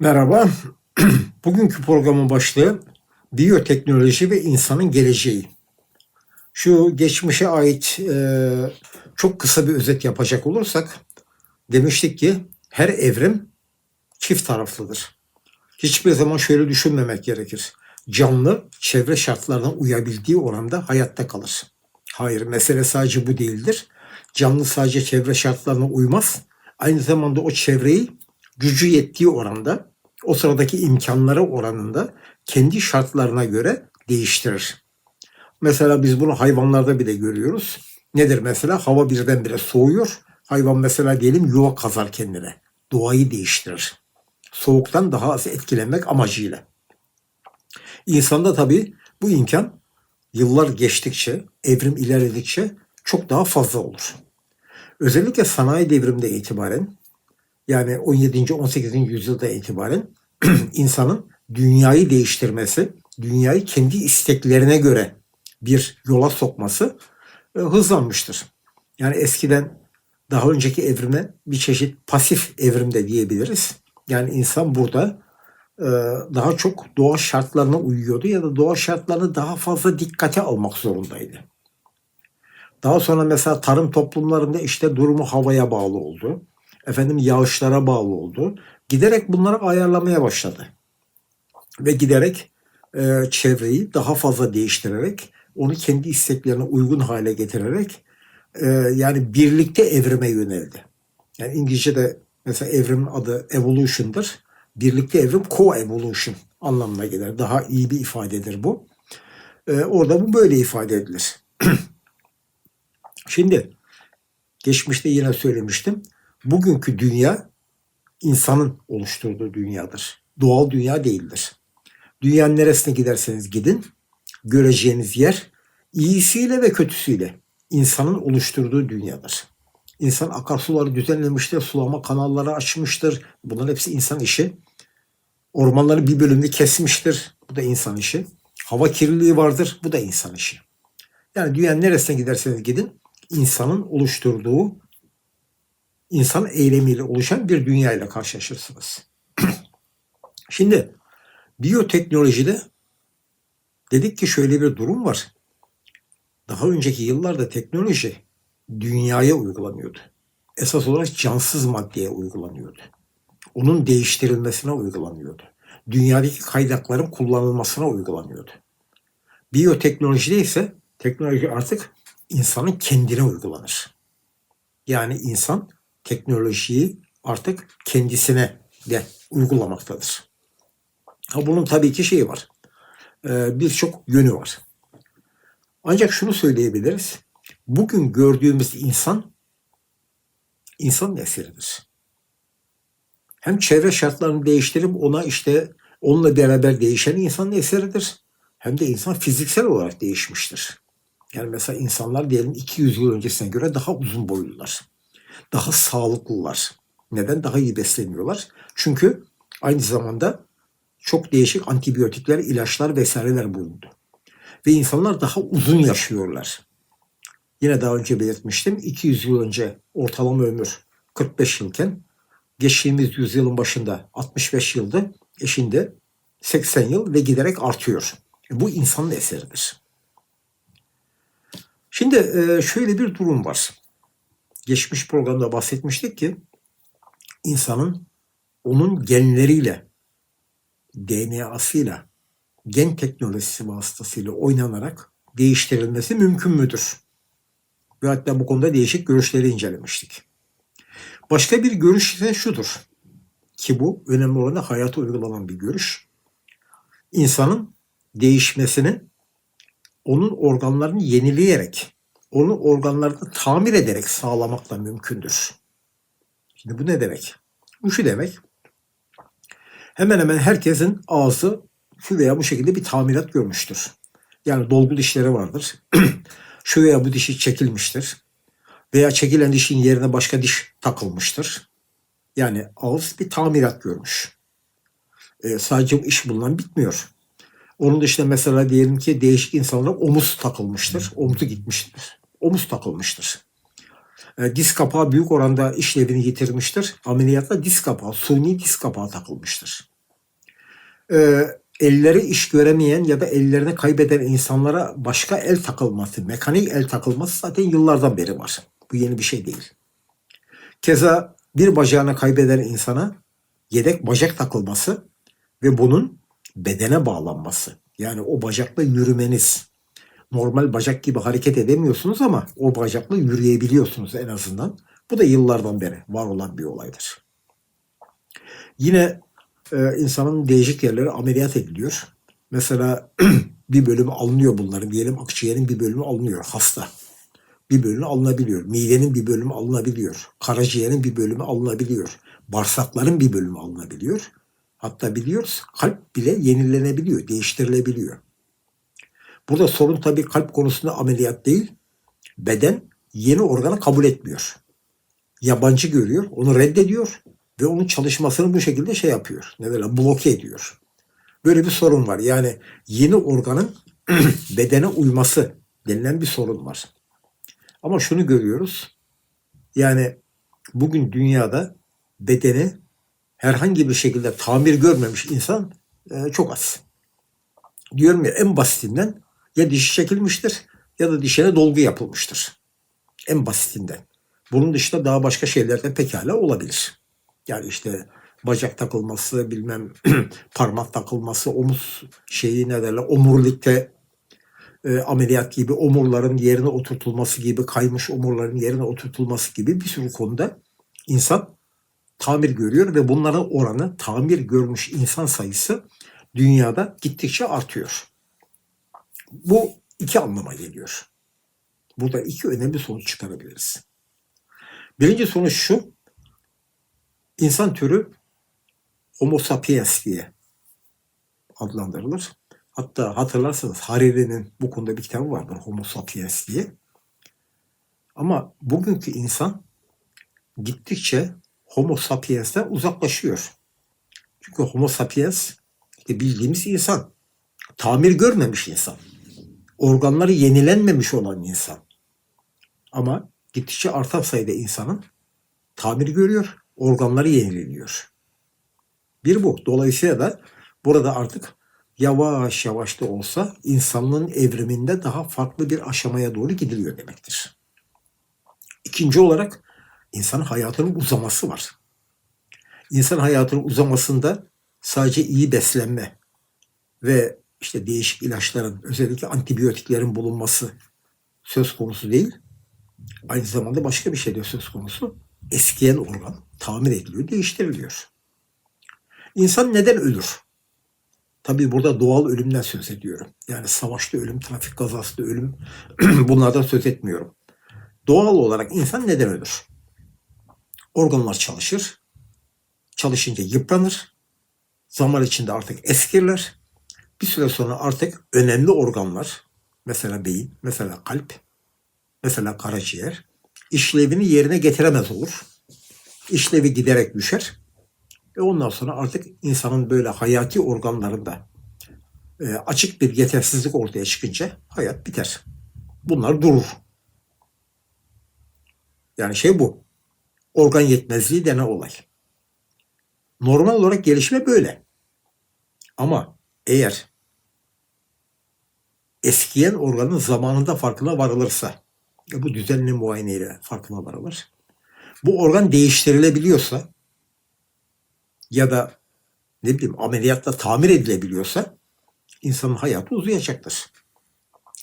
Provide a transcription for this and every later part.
Merhaba. Bugünkü programın başlığı biyoteknoloji ve insanın geleceği. Şu geçmişe ait e, çok kısa bir özet yapacak olursak demiştik ki her evrim çift taraflıdır. Hiçbir zaman şöyle düşünmemek gerekir. Canlı çevre şartlarına uyabildiği oranda hayatta kalır. Hayır mesele sadece bu değildir. Canlı sadece çevre şartlarına uymaz. Aynı zamanda o çevreyi gücü yettiği oranda o sıradaki imkanları oranında kendi şartlarına göre değiştirir. Mesela biz bunu hayvanlarda bile görüyoruz. Nedir mesela? Hava birdenbire soğuyor. Hayvan mesela diyelim yuva kazar kendine. Doğayı değiştirir. Soğuktan daha az etkilenmek amacıyla. İnsanda tabii bu imkan yıllar geçtikçe, evrim ilerledikçe çok daha fazla olur. Özellikle sanayi devriminde itibaren yani 17. 18. yüzyılda itibaren insanın dünyayı değiştirmesi, dünyayı kendi isteklerine göre bir yola sokması e, hızlanmıştır. Yani eskiden daha önceki evrime bir çeşit pasif evrimde diyebiliriz. Yani insan burada e, daha çok doğa şartlarına uyuyordu ya da doğa şartlarını daha fazla dikkate almak zorundaydı. Daha sonra mesela tarım toplumlarında işte durumu havaya bağlı oldu. Efendim yağışlara bağlı oldu. Giderek bunları ayarlamaya başladı. Ve giderek e, çevreyi daha fazla değiştirerek onu kendi isteklerine uygun hale getirerek e, yani birlikte evrime yöneldi. Yani İngilizce'de mesela evrimin adı evolution'dır. Birlikte evrim co-evolution anlamına gelir. Daha iyi bir ifadedir bu. E, orada bu böyle ifade edilir. Şimdi geçmişte yine söylemiştim. Bugünkü dünya insanın oluşturduğu dünyadır. Doğal dünya değildir. Dünyanın neresine giderseniz gidin, göreceğiniz yer iyisiyle ve kötüsüyle insanın oluşturduğu dünyadır. İnsan akarsuları düzenlemiştir, sulama kanalları açmıştır. Bunların hepsi insan işi. Ormanları bir bölümde kesmiştir. Bu da insan işi. Hava kirliliği vardır. Bu da insan işi. Yani dünyanın neresine giderseniz gidin insanın oluşturduğu insan eylemiyle oluşan bir dünya ile karşılaşırsınız. Şimdi biyoteknolojide dedik ki şöyle bir durum var. Daha önceki yıllarda teknoloji dünyaya uygulanıyordu. Esas olarak cansız maddeye uygulanıyordu. Onun değiştirilmesine uygulanıyordu. Dünyadaki kaynakların kullanılmasına uygulanıyordu. Biyoteknolojide ise teknoloji artık insanın kendine uygulanır. Yani insan teknolojiyi artık kendisine de uygulamaktadır. Ha bunun tabii ki şeyi var. Ee, Birçok yönü var. Ancak şunu söyleyebiliriz. Bugün gördüğümüz insan insanın eseridir. Hem çevre şartlarını değiştirip ona işte onunla beraber değişen insanın eseridir. Hem de insan fiziksel olarak değişmiştir. Yani mesela insanlar diyelim 200 yıl öncesine göre daha uzun boylular. Daha sağlıklılar. Neden? Daha iyi besleniyorlar. Çünkü aynı zamanda çok değişik antibiyotikler, ilaçlar vesaireler bulundu. Ve insanlar daha uzun yaşıyorlar. Yine daha önce belirtmiştim. 200 yıl önce ortalama ömür 45 yılken geçtiğimiz yüzyılın başında 65 yıldı. E şimdi 80 yıl ve giderek artıyor. Bu insanın eseridir. Şimdi e, şöyle bir durum var. Geçmiş programda bahsetmiştik ki insanın onun genleriyle, DNA'sıyla, gen teknolojisi vasıtasıyla oynanarak değiştirilmesi mümkün müdür? Ve hatta bu konuda değişik görüşleri incelemiştik. Başka bir görüş ise şudur. Ki bu önemli olan hayata uygulanan bir görüş. İnsanın değişmesini onun organlarını yenileyerek, onun organlarını tamir ederek sağlamakla mümkündür. Şimdi bu ne demek? Bu şu demek. Hemen hemen herkesin ağzı şu veya bu şekilde bir tamirat görmüştür. Yani dolgu dişleri vardır. şu veya bu dişi çekilmiştir. Veya çekilen dişin yerine başka diş takılmıştır. Yani ağız bir tamirat görmüş. E, sadece bu iş bundan bitmiyor. Onun dışında mesela diyelim ki değişik insanlara omuz takılmıştır. Omuzu gitmiştir. Omuz takılmıştır. E, diz kapağı büyük oranda işlevini yitirmiştir. Ameliyatta diz kapağı, suni diz kapağı takılmıştır. E, elleri iş göremeyen ya da ellerini kaybeden insanlara başka el takılması, mekanik el takılması zaten yıllardan beri var. Bu yeni bir şey değil. Keza bir bacağını kaybeden insana yedek bacak takılması ve bunun bedene bağlanması. Yani o bacakla yürümeniz. Normal bacak gibi hareket edemiyorsunuz ama o bacakla yürüyebiliyorsunuz en azından. Bu da yıllardan beri var olan bir olaydır. Yine e, insanın değişik yerleri ameliyat ediliyor. Mesela bir bölümü alınıyor bunların. Diyelim akciğerin bir bölümü alınıyor hasta. Bir bölümü alınabiliyor. Midenin bir bölümü alınabiliyor. Karaciğerin bir bölümü alınabiliyor. Bağırsakların bir bölümü alınabiliyor. Hatta biliyoruz kalp bile yenilenebiliyor, değiştirilebiliyor. Burada sorun tabii kalp konusunda ameliyat değil. Beden yeni organı kabul etmiyor. Yabancı görüyor, onu reddediyor ve onun çalışmasını bu şekilde şey yapıyor. Ne derler, bloke ediyor. Böyle bir sorun var. Yani yeni organın bedene uyması denilen bir sorun var. Ama şunu görüyoruz. Yani bugün dünyada bedeni herhangi bir şekilde tamir görmemiş insan e, çok az. Diyorum ya en basitinden ya dişi çekilmiştir ya da dişine dolgu yapılmıştır. En basitinden. Bunun dışında daha başka şeyler de pekala olabilir. Yani işte bacak takılması, bilmem parmak takılması, omuz şeyi ne derler, omurilikte e, ameliyat gibi, omurların yerine oturtulması gibi, kaymış omurların yerine oturtulması gibi bir sürü konuda insan tamir görüyor ve bunların oranı tamir görmüş insan sayısı dünyada gittikçe artıyor. Bu iki anlama geliyor. Burada iki önemli sonuç çıkarabiliriz. Birinci sonuç şu, insan türü Homo sapiens diye adlandırılır. Hatta hatırlarsanız Hariri'nin bu konuda bir kitabı vardır Homo sapiens diye. Ama bugünkü insan gittikçe Homo sapiens'ten uzaklaşıyor. Çünkü Homo sapiens işte bildiğimiz insan. Tamir görmemiş insan. Organları yenilenmemiş olan insan. Ama gittikçe artan sayıda insanın tamir görüyor, organları yenileniyor. Bir bu. Dolayısıyla da burada artık yavaş yavaş da olsa insanlığın evriminde daha farklı bir aşamaya doğru gidiliyor demektir. İkinci olarak insan hayatının uzaması var. İnsan hayatının uzamasında sadece iyi beslenme ve işte değişik ilaçların özellikle antibiyotiklerin bulunması söz konusu değil. Aynı zamanda başka bir şey de söz konusu. Eskiyen organ tamir ediliyor, değiştiriliyor. İnsan neden ölür? Tabii burada doğal ölümden söz ediyorum. Yani savaşta ölüm, trafik kazasında ölüm bunlardan söz etmiyorum. Doğal olarak insan neden ölür? Organlar çalışır. Çalışınca yıpranır. Zaman içinde artık eskirler. Bir süre sonra artık önemli organlar, mesela beyin, mesela kalp, mesela karaciğer, işlevini yerine getiremez olur. İşlevi giderek düşer. Ve ondan sonra artık insanın böyle hayati organlarında e, açık bir yetersizlik ortaya çıkınca hayat biter. Bunlar durur. Yani şey bu. Organ yetmezliği denen olay. Normal olarak gelişme böyle. Ama eğer eskiyen organın zamanında farkına varılırsa, bu düzenli muayeneyle farkına varılır. Bu organ değiştirilebiliyorsa ya da ne bileyim ameliyatla tamir edilebiliyorsa insanın hayatı uzayacaktır.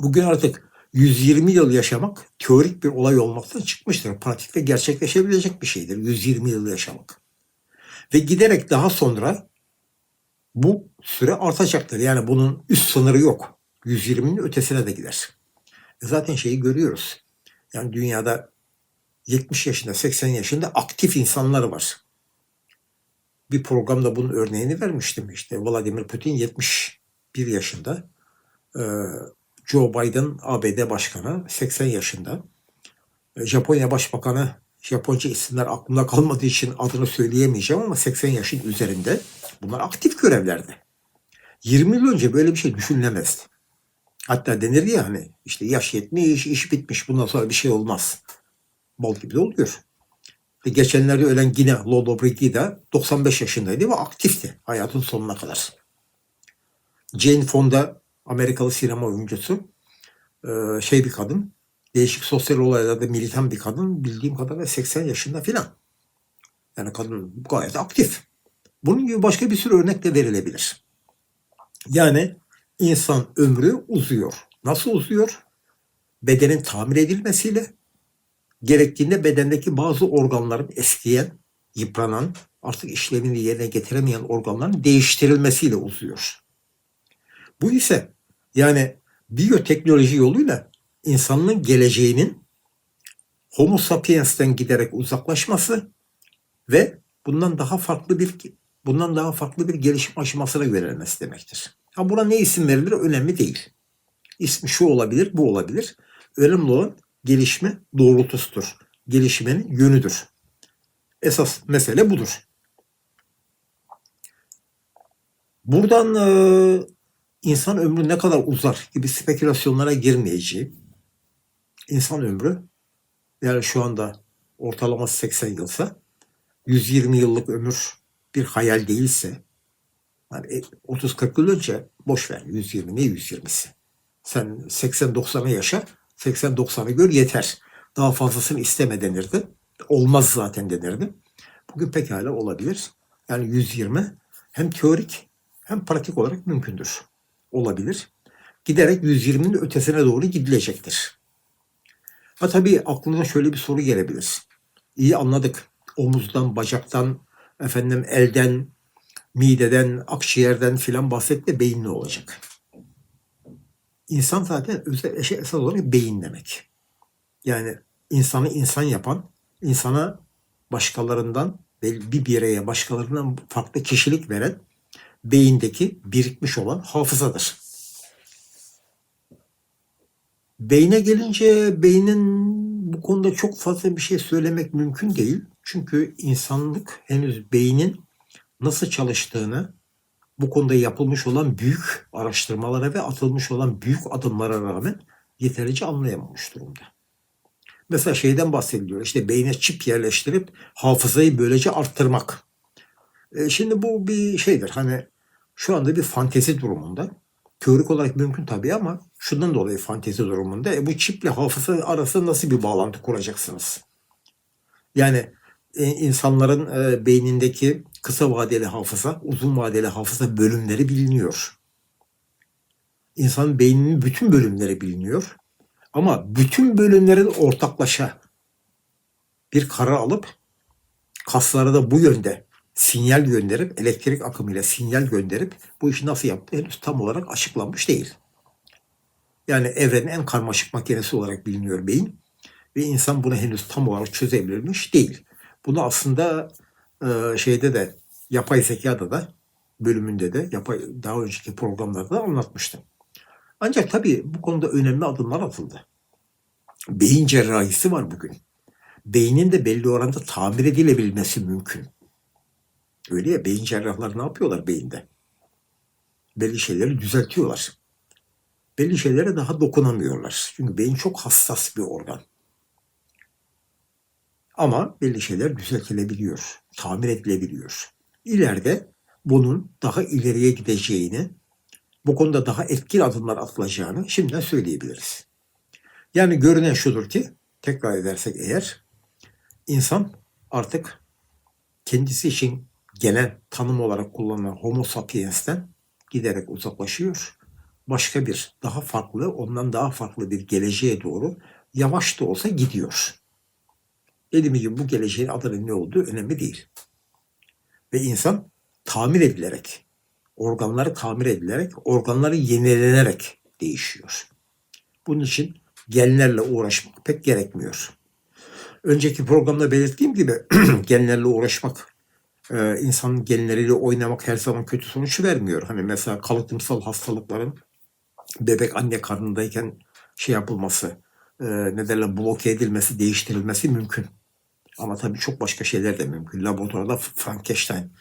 Bugün artık 120 yıl yaşamak teorik bir olay olmaktan çıkmıştır. Pratikte gerçekleşebilecek bir şeydir 120 yıl yaşamak. Ve giderek daha sonra bu süre artacaktır. Yani bunun üst sınırı yok. 120'nin ötesine de gider. E zaten şeyi görüyoruz. Yani dünyada 70 yaşında, 80 yaşında aktif insanlar var. Bir programda bunun örneğini vermiştim. İşte Vladimir Putin 71 yaşında. Ee, Joe Biden ABD Başkanı 80 yaşında. Ee, Japonya Başbakanı Japonca isimler aklımda kalmadığı için adını söyleyemeyeceğim ama 80 yaşın üzerinde. Bunlar aktif görevlerde. 20 yıl önce böyle bir şey düşünülemezdi. Hatta denirdi ya hani işte yaş yetmiş, iş bitmiş bundan sonra bir şey olmaz. Bal gibi de oluyor. Ve geçenlerde ölen yine Lolo Brigida 95 yaşındaydı ve aktifti hayatın sonuna kadar. Jane Fonda Amerikalı sinema oyuncusu şey bir kadın değişik sosyal olaylarda militan bir kadın bildiğim kadarıyla 80 yaşında filan. Yani kadın gayet aktif. Bunun gibi başka bir sürü örnek de verilebilir. Yani insan ömrü uzuyor. Nasıl uzuyor? Bedenin tamir edilmesiyle, gerektiğinde bedendeki bazı organların eskiyen, yıpranan, artık işlevini yerine getiremeyen organların değiştirilmesiyle uzuyor. Bu ise yani biyoteknoloji yoluyla insanlığın geleceğinin Homo sapiens'ten giderek uzaklaşması ve bundan daha farklı bir bundan daha farklı bir gelişim aşamasına yönelmesi demektir. Ha buna ne isim verilir önemli değil. İsmi şu olabilir, bu olabilir. Önemli olan gelişme doğrultusudur. Gelişmenin yönüdür. Esas mesele budur. Buradan e, insan ömrü ne kadar uzar gibi spekülasyonlara girmeyeceğim. İnsan ömrü yani şu anda ortalaması 80 yılsa 120 yıllık ömür bir hayal değilse yani 30-40 yıl önce boş ver 120 ne 120'si. Sen 80-90'a yaşa 80-90'ı gör yeter. Daha fazlasını isteme denirdi. Olmaz zaten denirdi. Bugün pekala olabilir. Yani 120 hem teorik hem pratik olarak mümkündür. Olabilir. Giderek 120'nin ötesine doğru gidilecektir. Ha tabii aklına şöyle bir soru gelebilir. İyi anladık. Omuzdan, bacaktan, efendim elden, mideden, akciğerden filan bahsetti beyin ne olacak? İnsan zaten özel, şey, esas olarak beyin demek. Yani insanı insan yapan, insana başkalarından bir bireye başkalarından farklı kişilik veren beyindeki birikmiş olan hafızadır. Beyne gelince beynin bu konuda çok fazla bir şey söylemek mümkün değil. Çünkü insanlık henüz beynin nasıl çalıştığını bu konuda yapılmış olan büyük araştırmalara ve atılmış olan büyük adımlara rağmen yeterince anlayamamış durumda. Mesela şeyden bahsediliyor işte beyne çip yerleştirip hafızayı böylece arttırmak. E şimdi bu bir şeydir hani şu anda bir fantezi durumunda. Teorik olarak mümkün tabii ama şundan dolayı fantezi durumunda. E bu çiple hafıza arasında nasıl bir bağlantı kuracaksınız? Yani e, insanların e, beynindeki kısa vadeli hafıza, uzun vadeli hafıza bölümleri biliniyor. İnsanın beyninin bütün bölümleri biliniyor. Ama bütün bölümlerin ortaklaşa bir karar alıp kaslara da bu yönde sinyal gönderip elektrik akımıyla sinyal gönderip bu işi nasıl yaptı henüz tam olarak açıklanmış değil. Yani evrenin en karmaşık makinesi olarak biliniyor beyin ve insan bunu henüz tam olarak çözebilmiş değil. Bunu aslında e, şeyde de yapay zekada da bölümünde de yapay daha önceki programlarda da anlatmıştım. Ancak tabii bu konuda önemli adımlar atıldı. Beyin cerrahisi var bugün. Beynin de belli oranda tamir edilebilmesi mümkün. Öyle ya beyin cerrahları ne yapıyorlar beyinde? Belli şeyleri düzeltiyorlar. Belli şeylere daha dokunamıyorlar. Çünkü beyin çok hassas bir organ. Ama belli şeyler düzeltilebiliyor, tamir edilebiliyor. İleride bunun daha ileriye gideceğini, bu konuda daha etkili adımlar atılacağını şimdiden söyleyebiliriz. Yani görünen şudur ki, tekrar edersek eğer, insan artık kendisi için genel tanım olarak kullanılan homo sapiens'ten giderek uzaklaşıyor. Başka bir, daha farklı, ondan daha farklı bir geleceğe doğru yavaş da olsa gidiyor. Gibi bu geleceğin adının ne olduğu önemli değil. Ve insan tamir edilerek, organları tamir edilerek, organları yenilenerek değişiyor. Bunun için genlerle uğraşmak pek gerekmiyor. Önceki programda belirttiğim gibi genlerle uğraşmak, e, insanın genleriyle oynamak her zaman kötü sonuç vermiyor. Hani mesela kalıtımsal hastalıkların bebek anne karnındayken şey yapılması, e, ne derler bloke edilmesi, değiştirilmesi mümkün. Ama tabii çok başka şeyler de mümkün. Laboratuvarda Frankenstein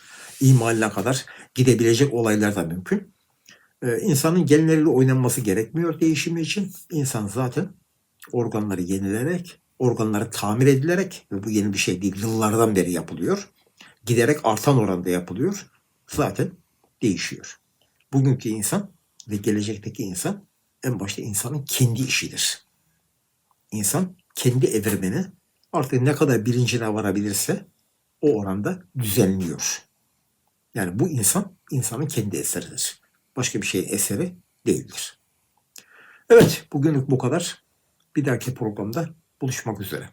imaline kadar gidebilecek olaylar da mümkün. Ee, insanın genleriyle oynanması gerekmiyor değişimi için. İnsan zaten organları yenilerek, organları tamir edilerek ve bu yeni bir şey değil yıllardan beri yapılıyor. Giderek artan oranda yapılıyor. Zaten değişiyor. Bugünkü insan ve gelecekteki insan en başta insanın kendi işidir. İnsan kendi evrimini artık ne kadar bilincine varabilirse o oranda düzenliyor. Yani bu insan insanın kendi eseridir. Başka bir şeyin eseri değildir. Evet bugünlük bu kadar. Bir dahaki programda buluşmak üzere.